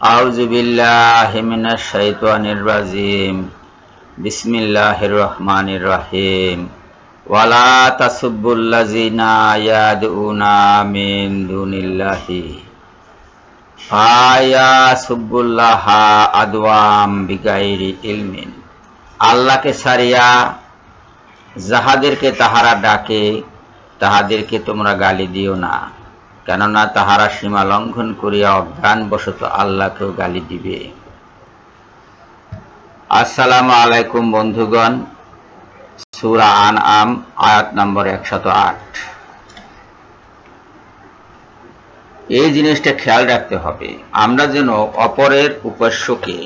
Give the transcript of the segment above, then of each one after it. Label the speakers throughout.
Speaker 1: আউজ বিল্লাহিমিনা শৈতানির রাজিম। বিসমিল্লাহির রহমানির রাহিম। ওয়ালা তাসুবুল্লাজিনা ইয়াদউনা মিন দুনিল্লাহি। ফায়া সুবুল্লাহা আদওয়াম বিগাইরি ইলমিন। আল্লাহকে সারিয়া যাহাদেরকে তাহারা ডাকে, তাহাদেরকে তোমরা গালি দিও না। কেননা তাহারা সীমা লঙ্ঘন করিয়া অজ্ঞান বশত আল্লাহকেও গালি দিবে। আসসালামু আলাইকুম বন্ধুগণ, সুরা আন আম আয়াত নম্বর একশত আট। এই জিনিসটা খেয়াল রাখতে হবে, আমরা যেন অপরের উপাস্যকে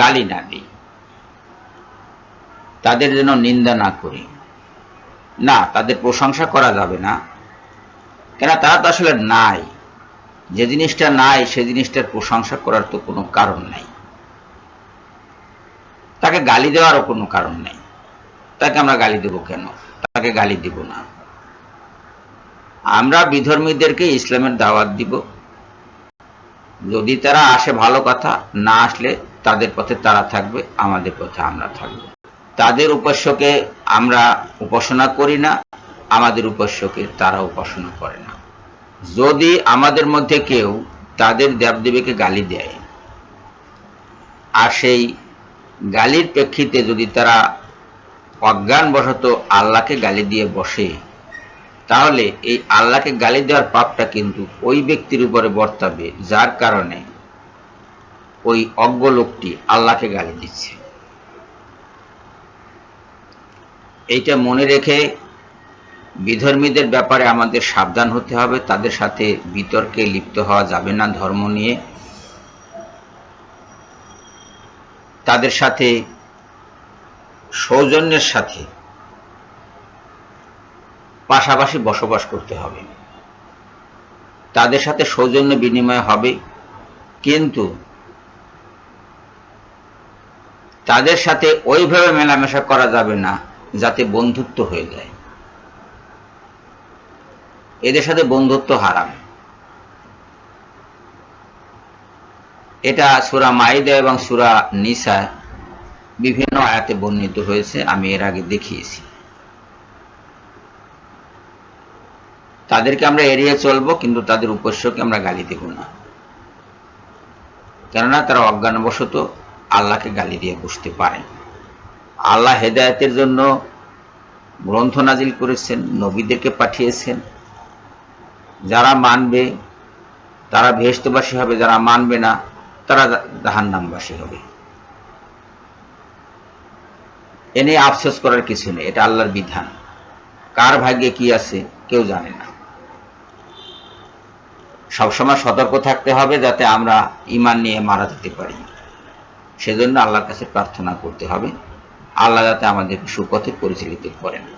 Speaker 1: গালি না দিই, তাদের যেন নিন্দা না করি। না, তাদের প্রশংসা করা যাবে না কেন তারা তো আসলে নাই। যে জিনিসটা নাই, সে জিনিসটার প্রশংসা করার তো কোনো কারণ নাই। তাকে গালি দেওয়ারও কোনো কারণ নেই। তাকে আমরা গালি দেব কেন? তাকে গালি দিব না। আমরা বিধর্মীদেরকে ইসলামের দাওয়াত দিব। যদি তারা আসে ভালো কথা, না আসলে তাদের পথে তারা থাকবে, আমাদের পথে আমরা থাকব। তাদের উপাস্যকে আমরা উপাসনা করি না। আমাদের উপাস্যকে তারা উপাসনা করে না। যদি আমাদের মধ্যে কেউ তাদের দেবদেবীকে গালি দেয়, আর সেই গালির প্রেক্ষিতে যদি তারা অজ্ঞানবশত আল্লাহকে গালি দিয়ে বসে, তাহলে এই আল্লাহকে গালি দেওয়ার পাপটা কিন্তু ওই ব্যক্তির উপরে বর্তাবে, যার কারণে ওই অজ্ঞ লোকটি আল্লাহকে গালি দিচ্ছে। এইটা মনে রেখে বিধর্মীদের ব্যাপারে আমাদের সাবধান হতে হবে, তাদের সাথে বিতর্কে লিপ্ত হওয়া যাবে না ধর্ম নিয়ে। তাদের সাথে সৌজন্যের সাথে পাশাপাশি বসবাস করতে হবে। তাদের সাথে সৌজন্য বিনিময় হবে, কিন্তু তাদের সাথে ওইভাবে মেলামেশা করা যাবে না, যাতে বন্ধুত্ব হয়ে যায়। এদের সাথে বন্ধুত্ব হারাম। এটা সুরা মাইদা এবং সুরা নিসা বিভিন্ন আয়াতে বর্ণিত হয়েছে, আমি এর আগে দেখিয়েছি। তাদেরকে আমরা এড়িয়ে চলবো, কিন্তু তাদের উপস্যকে আমরা গালি দেব না। কেননা তারা অজ্ঞানবশত আল্লাহকে গালি দিয়ে বসতে পারে। আল্লাহ হেদায়তের জন্য গ্রন্থ নাজিল করেছেন, নবীদেরকে পাঠিয়েছেন। যারা মানবে, তারা ভেস্তবাসী হবে, যারা মানবে না, তারা জাহান্নামবাসী হবে। এ নিয়ে আফসোস করার কিছু নেই, এটা আল্লাহর বিধান। কার ভাগ্যে কি আছে, কেউ জানে না। সবসময় সতর্ক থাকতে হবে যাতে আমরা ইমান নিয়ে মারা যেতে পারি। সেজন্য আল্লাহর কাছে প্রার্থনা করতে হবে। আল্লাহ যাতে আমাদের সুপথে পরিচালিত করেন।